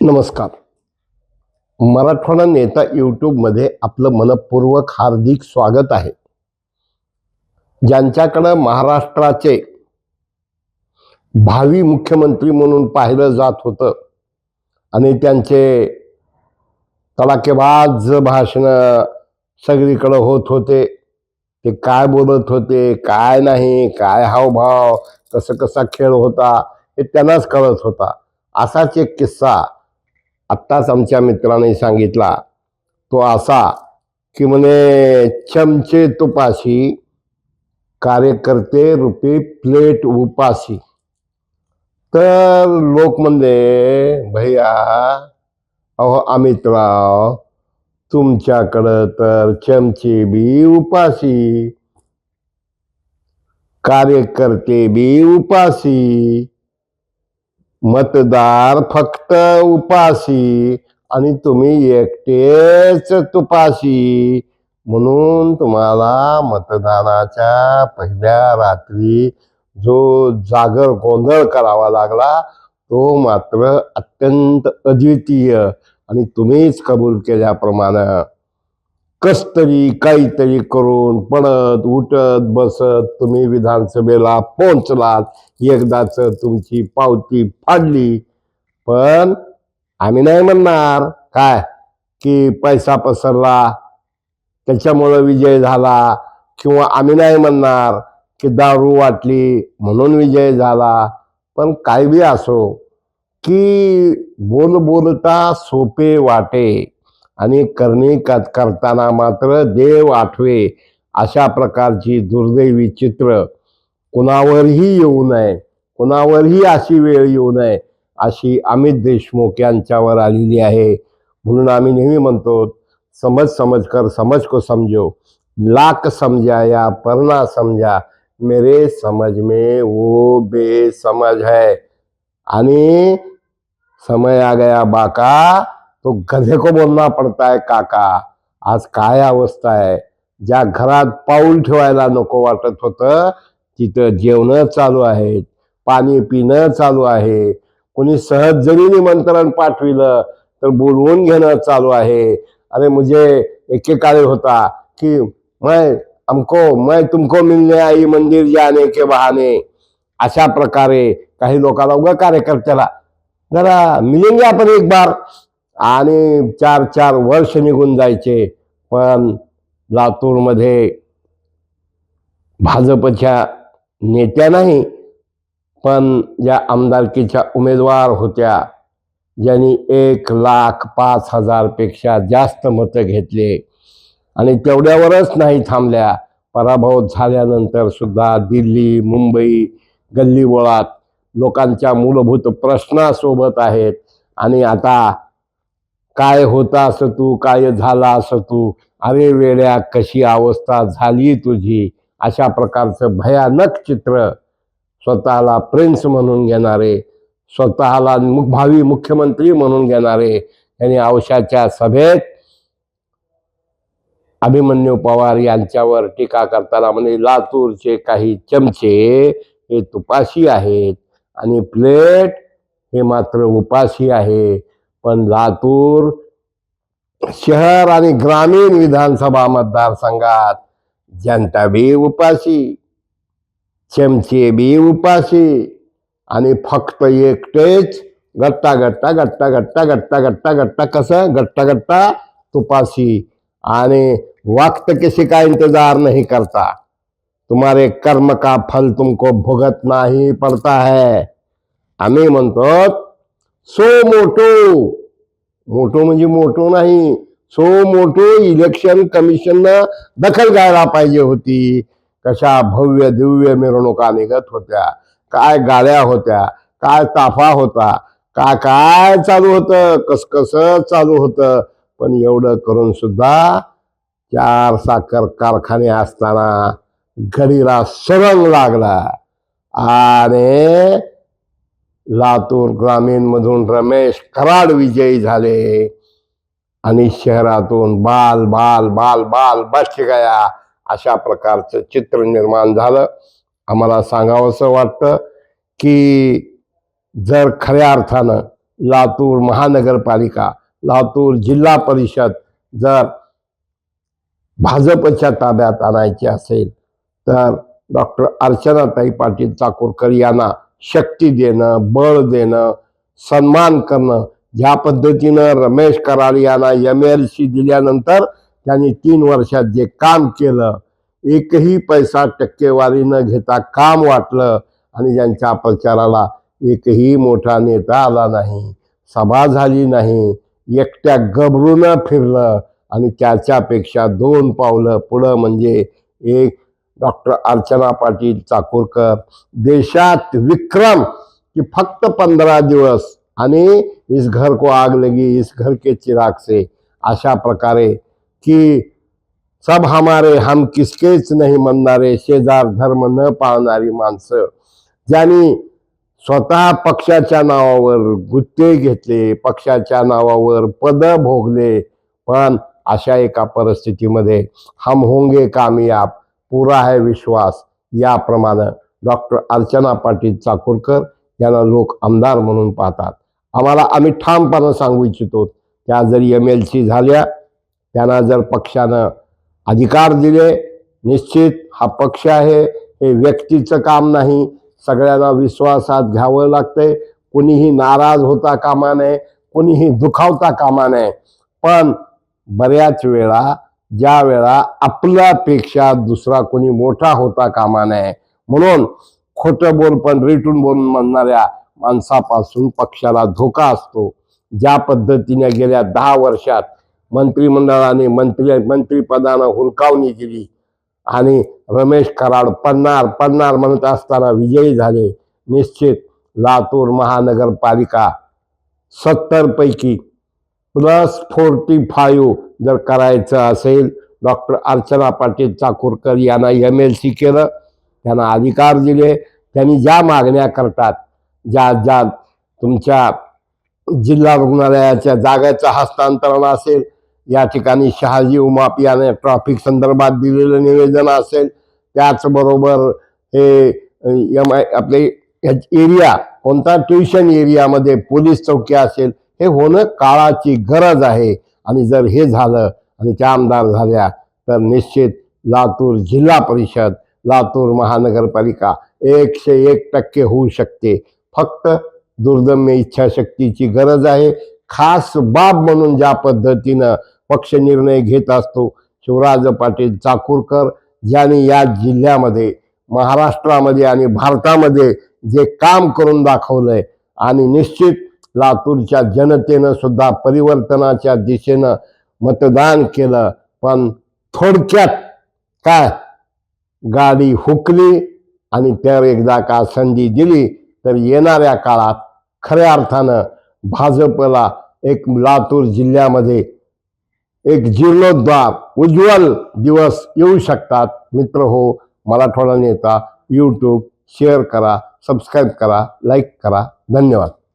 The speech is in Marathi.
नमस्कार. मराठवाडा नेता यूट्यूबमध्ये आपलं मनपूर्वक हार्दिक स्वागत आहे. ज्यांच्याकडं महाराष्ट्राचे भावी मुख्यमंत्री म्हणून पाहिलं जात होतं आणि त्यांचे तडाकेबाज भाषण सगळीकडं होत होते ते काय बोलत होते काय नाही काय हावभाव कसं कसा खेळ होता हे त्यांनाच कळत होता. असाच एक किस्सा आत्ताच आमच्या मित्राने सांगितला तो असा की म्हणे चमचे तुपाशी कार्यकर्ते रुपये प्लेट उपाशी. तर लोक म्हणले भैया अहो अमितराव तुमच्याकडं तर चमचे बी उपाशी कार्यकर्ते बी उपाशी मतदार फक्त उपाशी आणि तुम्ही एकटेच तुपाशी. म्हणून तुम्हाला मतदानाच्या पहिल्या रात्री जो जागर गोंधळ करावा लागला तो मात्र अत्यंत अद्वितीय आणि तुम्हीच कबूल केल्याप्रमाणे. कस तरी काहीतरी करून पडत उठत बसत तुम्ही विधानसभेला पोहोचलात. एकदाच तुमची पावती फाडली. पण आम्ही नाही म्हणणार. काय? की पैसा पसरला त्याच्यामुळं विजय झाला. किंवा आम्ही नाही म्हणणार की दारू वाटली म्हणून विजय झाला. पण काय बी असो की बोल बोलता सोपे वाटे. आणि करणे क- करताना मात्र देव आठवे अशा प्रकारची दुर्दैवी चित्र. कुणावरही येऊ नये कुणावरही अशी वेळ येऊ नये अशी अमित देशमुख यांच्यावर आलेली आहे. म्हणून आम्ही नेहमी म्हणतो समज समज कर समज को समजो लाख समजा या परना समझा मेरे समज में वो बेसमज है. आणि समय आ गया बाका तो गधे को बोलना पडता है काका आज काय अवस्था आहे? ज्या घरात पाऊल ठेवायला नको वाटत होतं तिथं जेवणं चालू आहेत पाणी पिणं चालू आहे. कोणी सहज जरी निमंत्रण पाठविलं तर बोलवून घेणं चालू आहे. अरे मुझे एकेकाळी होता की मैं अमको मैं तुमको मिलने आई मंदिर जाने के बहाने. अशा प्रकारे काही लोकांना उगा कार्यकर्त्याला जरा मिलेंगे आपण एक बार? आणि चार चार वर्ष निघून जायचे पण लातूरमध्ये भाजपच्या नेत्या नाही पण ज्या आमदारकीच्या उमेदवार होत्या ज्यांनी एक लाख पाच हजारपेक्षा जास्त मतं घेतले. आणि तेवढ्यावरच नाही थांबल्या. पराभव झाल्यानंतर सुद्धा दिल्ली मुंबई गल्लीबोळात लोकांच्या मूलभूत प्रश्नासोबत आहेत. आणि आता काय होता असं तू काय झाला असं तू? अरे वेड्या कशी अवस्था झाली तुझी? अशा प्रकारचं भयानक चित्र स्वतःला प्रिन्स म्हणून घेणारे स्वतःला भावी मुख्यमंत्री म्हणून घेणारे यांनी औषाच्या सभेत अभिमन्यू पवार यांच्यावर टीका करताना म्हणजे लातूरचे काही चमचे हे तुपाशी आहेत आणि प्लेट हे मात्र उपाशी आहे. पण लातूर शहर आणि ग्रामीण विधानसभा मतदारसंघात जनता बी उपाशी चमचे बी उपाशी आणि फक्त एकटेच गट्टा गट्टा गट्टा गट्टा गट्टा गट्टा गट्टा कसं गट्टा गट्टा तुपाशी आणि वक्त किसी का इंतजार नहीं करता। तुम्हारे कर्म का फल तुमको भुगतना ही पड़ता है। आम्ही म्हणतो सो मोटो मोठो म्हणजे मोठो नाही सो मोठो इलेक्शन कमिशननं दखल घ्यायला पाहिजे होती. कशा भव्य दिव्य मिरवणुका निघत होत्या काय गाड्या होत्या काय ताफा होता काय काय चालू होतं कसकस चालू होतं पण एवढं करून सुद्धा चार साखर कारखाने असताना घडीला सरंग लागला. आणि लातूर ग्रामीणमधून रमेश कराड विजयी झाले. आणि शहरातून बाल बाल बाल बाल बच गया अशा प्रकारचं चित्र निर्माण झालं. आम्हाला सांगावंसं वाटतं की जर खऱ्या अर्थानं लातूर महानगरपालिका लातूर जिल्हा परिषद जर भाजपच्या ताब्यात आणायची असेल तर डॉक्टर अर्चनाताई पाटील चाकूरकर यांना शक्ती देणं बळ देणं सन्मान करणं. ज्या पद्धतीनं रमेश कराड यांना एम एल सी दिल्यानंतर त्यांनी तीन वर्षात जे काम केलं एकही पैसा टक्केवारी न घेता काम वाटलं आणि ज्यांच्या प्रचाराला एकही मोठा नेता आला नाही सभा झाली नाही एकट्या गबरून फिरलं आणि त्याच्यापेक्षा दोन पावलं पुढं म्हणजे एक डॉक्टर अर्चना पाटील चाकूरकर. देशात विक्रम की फक्त पंधरा दिवस आणि इस घर को आग लगी इस घर के चिराग से. अशा प्रकारे की सब हमारे हम किसकेच नाही म्हणणारे शेजार धर्म न पाळणारी माणसं. ज्यांनी स्वतः पक्षाच्या नावावर गुत्ते घेतले पक्षाच्या नावावर पद भोगले पण अशा एका परिस्थितीमध्ये हम होंगे कामयाब. पुरा है विश्वास. याप्रमाणे डॉक्टर अर्चना पाटील चाकूरकर यांना लोक आमदार म्हणून पाहतात. आम्हाला आम्ही ठामपणे सांगू इच्छितो त्या जर एम एल सी झाल्या त्यांना जर पक्षानं अधिकार दिले निश्चित हा पक्ष आहे हे व्यक्तीचं काम नाही सगळ्यांना विश्वासात घ्यावं लागतंय. कुणीही नाराज होता कामा नये कुणीही दुखावता कामा नये. पण बऱ्याच वेळा ज्या वेळा आपल्यापेक्षा दुसरा कोणी मोठा होता कामा नये. म्हणून खोटं बोल पण रिटून बोलून म्हणणाऱ्या माणसापासून पक्षाला धोका असतो. ज्या पद्धतीने गेल्या दहा वर्षात मंत्रिमंडळाने मंत्री मंत्रिपदानं हुलकावणी केली आणि रमेश कराड पन्नार पन्नार म्हणत असताना विजयी झाले. निश्चित लातूर महानगरपालिका सत्तर पैकी प्लस फोर्टी फाईव्ह जर करायचं असेल डॉक्टर अर्चना पाटील चाकूरकर यांना एम एल सी केलं त्यांना अधिकार दिले त्यांनी ज्या मागण्या करतात ज्या ज्या तुमच्या जिल्हा रुग्णालयाच्या जागेचं हस्तांतरण असेल या ठिकाणी शहाजी उमाप याने ट्रॉफिक संदर्भात दिलेलं निवेदन असेल त्याचबरोबर हे एम आय आपले एरिया कोणता ट्युशन एरियामध्ये पोलीस चौकी असेल हे होणं काळाची गरज आहे. आणि जर हे झालं आणि त्या आमदार झाल्या तर निश्चित लातूर जिल्हा परिषद लातूर महानगरपालिका एकशे एक टक्के होऊ शकते. फक्त दुर्दम्य इच्छाशक्तीची गरज आहे. खास बाब म्हणून ज्या पद्धतीनं पक्ष निर्णय घेत असतो शिवराज पाटील चाकूरकर ज्यांनी या जिल्ह्यामध्ये महाराष्ट्रामध्ये आणि भारतामध्ये जे काम करून दाखवलंय आणि निश्चित लातूरच्या जनतेनं सुद्धा परिवर्तनाच्या दिशेनं मतदान केलं पण थोडक्यात काय? गाडी हुकली आणि त्यावर एकदा का संधी दिली तर येणाऱ्या काळात खऱ्या अर्थानं भाजपला एक लातूर जिल्ह्यामध्ये एक जीर्णोद्धार उज्ज्वल दिवस येऊ शकतात. मित्र हो मराठवाडा नेता यूट्यूब शेअर करा सबस्क्राईब करा लाईक करा. धन्यवाद.